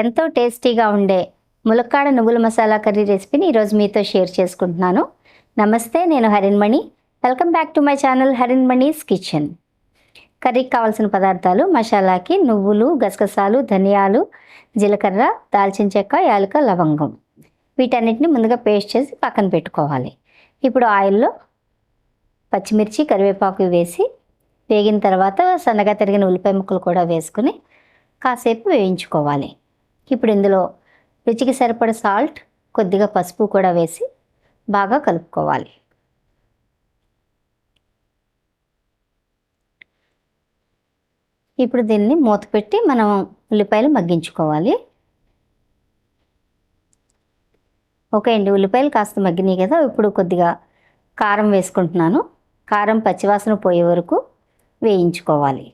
ఎంతో టేస్టీగా ఉండే ములక్కాడ నువ్వుల మసాలా కర్రీ రెసిపీని ఈరోజు మీతో షేర్ చేసుకుంటున్నాను. నమస్తే నేను Harinmani welcome back to my channel Harinmani's kitchen. కర్రీకి కావాల్సిన పదార్థాలు మసాలాకి నువ్వులు గసగసాలు ధనియాలు జీలకర్ర దాల్చిన చెక్క యాలక లవంగం. వీటన్నిటిని ముందుగా పేస్ట్ చేసి పక్కన పెట్టుకోవాలి. ఇప్పుడు ఆయిల్లో పచ్చిమిర్చి కరివేపాకు వేసి వేగిన తర్వాత సన్నగా తరిగిన ఉల్లిపాయ ముక్కలు కూడా వేసుకుని కాసేపు వేయించుకోవాలి. ఇప్పుడు ఇందులో రుచికి సరిపడ సాల్ట్ కొద్దిగా పసుపు కూడా వేసి బాగా కలుపుకోవాలి. ఇప్పుడు దీన్ని మూత పెట్టి మనం ఉల్లిపాయలు మగ్గించుకోవాలి. ఓకే అండి ఉల్లిపాయలు కాస్త మగ్గినాయి కదా ఇప్పుడు కొద్దిగా కారం వేసుకుంటున్నాను. కారం పచ్చివాసన పోయే వరకు వేయించుకోవాలి.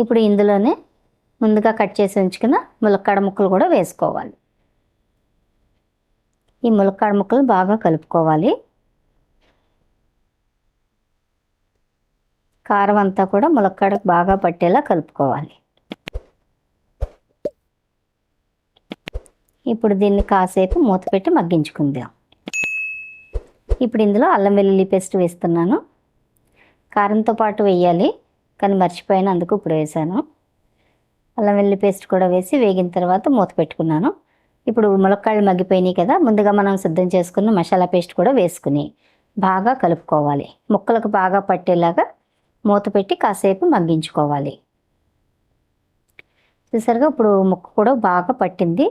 ఇప్పుడు ఇందులోనే ముందుగా కట్ చేసి ఉంచుకున్న ములక్కాడ ముక్కలు కూడా వేసుకోవాలి. ఈ ములక్కాడ ముక్కలు బాగా కలుపుకోవాలి. కారం అంతా కూడా ములక్కాడకు బాగా పట్టేలా కలుపుకోవాలి. ఇప్పుడు దీన్ని కాసేపు మూత పెట్టి మగ్గించుకుందాం. ఇప్పుడు ఇందులో అల్లం వెల్లుల్లి పేస్ట్ వేస్తున్నాను. కారంతో పాటు వేయాలి. కానీ మర్చిపోయిన అందుకు ఇప్పుడు వేసాను. అల్లం వెల్లి పేస్ట్ కూడా వేసి వేగిన తర్వాత మూత పెట్టుకున్నాను. ఇప్పుడు ములక్కాళ్ళు మగ్గిపోయినాయి కదా ముందుగా మనం సిద్ధం చేసుకున్న మసాలా పేస్ట్ కూడా వేసుకుని బాగా కలుపుకోవాలి. ముక్కలకు బాగా పట్టేలాగా మూత పెట్టి కాసేపు మగ్గించుకోవాలి. చూసారుగా ఇప్పుడు ముక్క కూడా బాగా పట్టింది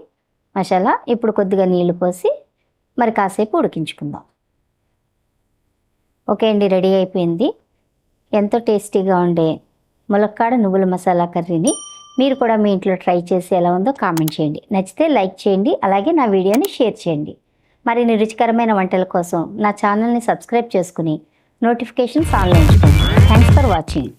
మసాలా. ఇప్పుడు కొద్దిగా నీళ్ళు పోసి మరి కాసేపు ఉడికించుకుందాం. ఓకే అండి రెడీ అయిపోయింది. ఎంతో టేస్టీగా ఉండే ములక్కాడ నువ్వుల మసాలా కర్రీని మీరు కూడా మీ ఇంట్లో ట్రై చేసి ఎలా ఉందో కామెంట్ చేయండి. నచ్చితే లైక్ చేయండి అలాగే నా వీడియోని షేర్ చేయండి. మరిన్ని రుచికరమైన వంటల కోసం నా ఛానల్ని సబ్స్క్రైబ్ చేసుకుని notifications online thanks for watching